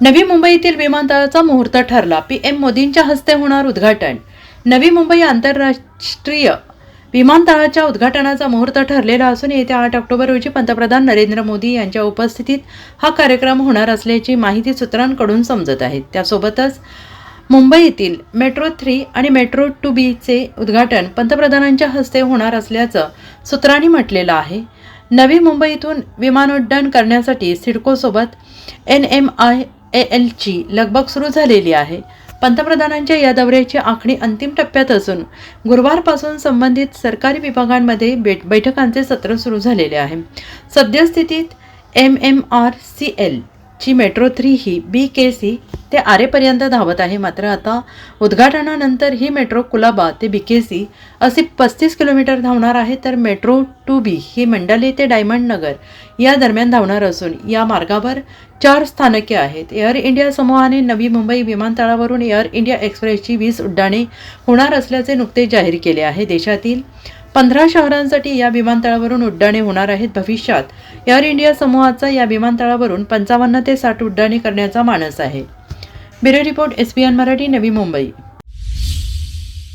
नवी मुंबईतील विमानतळाचा मुहूर्त ठरला. पी एम मोदींच्या हस्ते होणार उद्घाटन. नवी मुंबई आंतरराष्ट्रीय विमानतळाच्या उद्घाटनाचा मुहूर्त ठरलेला असून येत्या आठ ऑक्टोबर रोजी पंतप्रधान नरेंद्र मोदी यांच्या उपस्थितीत हा कार्यक्रम होणार असल्याची माहिती सूत्रांकडून समजत आहे. त्यासोबतच मुंबईतील मेट्रो थ्री आणि मेट्रो टू बीचे उद्घाटन पंतप्रधानांच्या हस्ते होणार असल्याचं सूत्रांनी म्हटलेलं आहे. नवी मुंबईतून विमानोड्डाण करण्यासाठी सिडकोसोबत एन एम आय ए एलची लगबग सुरू झालेली आहे. पंतप्रधानांच्या या दौऱ्याची आखणी अंतिम टप्प्यात असून गुरुवारपासून संबंधित सरकारी विभागांमध्ये बेट बैठकांचे सत्र सुरू झालेले आहे. सद्यस्थितीत M M R C L ची मेट्रो थ्री ही बी के सी ते आरेपर्यंत धावत आहे. मात्र आता उद्घाटनानंतर ही मेट्रो कुलाबा ते बी के सी असे पस्तीस किलोमीटर धावणार आहे. तर मेट्रो टू बी ही मंडले ते डायमंड नगर या दरम्यान धावणार असून या मार्गावर चार स्थानके आहेत. एअर इंडिया समूहाने नवी मुंबई विमानतळावरून एअर इंडिया एक्सप्रेसची वीस उड्डाणे होणार असल्याचे नुकतेच जाहीर केले आहे. देशातील पंधरा शहरांसाठी या विमानतळावरून उड्डाणे होणार आहेत भविष्यात. एअर इंडिया समूहाचा या विमानतळावरून पंचावन्न ते साठ उड्डाणे करण्याचा मानस आहे. Bureau report S Marathi Navi Mumbai.